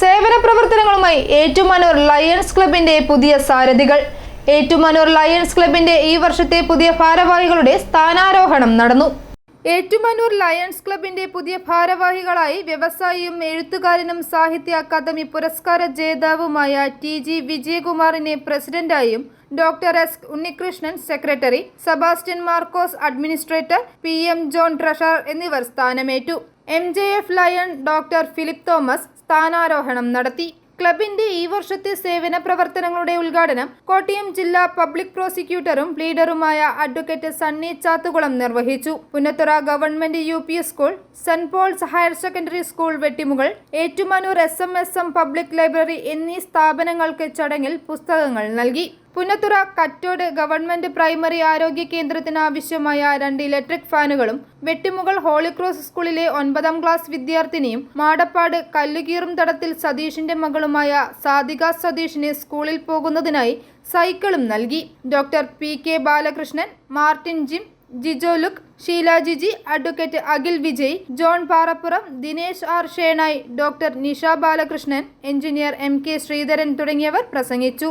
സേവന പ്രവർത്തനങ്ങളുമായി ഏറ്റുമാനൂർ ലയൺസ് ക്ലബിന്റെ പുതിയ സാരഥികൾ. ഏറ്റുമാനൂർ ലയൺസ് ക്ലബിന്റെ ഈ വർഷത്തെ പുതിയ ഭാരവാഹികളുടെ സ്ഥാനാരോഹണം നടന്നു. ഏറ്റുമാനൂർ ലയൺസ് ക്ലബിന്റെ പുതിയ ഭാരവാഹികളായി വ്യവസായിയും എഴുത്തുകാരനും സാഹിത്യ അക്കാദമി പുരസ്കാര ജേതാവുമായ ടി ജി വിജയകുമാറിനെ പ്രസിഡന്റായും doctor S Unnikrishnan secretary Sebastian Markose administrator P M John treasurer എന്നിവർ സ്ഥാനമേറ്റു. M J F lion doctor Philip Thomas സ്ഥാനാരോഹണം നടത്തി. ക്ലബിന്റെ ഈ വർഷത്തെ സേവന പ്രവർത്തനങ്ങളുടെ ഉദ്ഘാടനം കോട്ടയം ജില്ലാ പബ്ലിക് പ്രോസിക്യൂട്ടറും ലീഡറുമായ അഡ്വക്കേറ്റ് സണ്ണി ചാത്തുകുളം നിർവഹിച്ചു. Punnathura government U P school Saint Paul's higher secondary school Vettimukal Ettumanoor S M S M public library എന്നീ സ്ഥാപനങ്ങൾക്ക് ചടങ്ങിൽ പുസ്തകങ്ങൾ നൽകി. പുന്നത്തുറ കറ്റോട് ഗവൺമെന്റ് പ്രൈമറി ആരോഗ്യ കേന്ദ്രത്തിന് ആവശ്യമായ രണ്ട് ഇലക്ട്രിക് ഫാനുകളും വെട്ടിമുകൾ ഹോളിക്രോസ് സ്കൂളിലെ ഒൻപതാം ക്ലാസ് വിദ്യാർത്ഥിനിയും മാടപ്പാട് കല്ലുകീറും തടത്തിൽ സതീഷിന്റെ മകളുമായ സാധിക സതീഷിന് സ്കൂളിൽ പോകുന്നതിനായി സൈക്കിളും നൽകി. Doctor P K Balakrishnan Martin Jim Jijo Luke Sheela Jiji advocate Akhil Vijay John Parappuram Dinesh R Shenoy doctor Nisha Balakrishnan engineer M K Sreedharan തുടങ്ങിയവർ പ്രസംഗിച്ചു.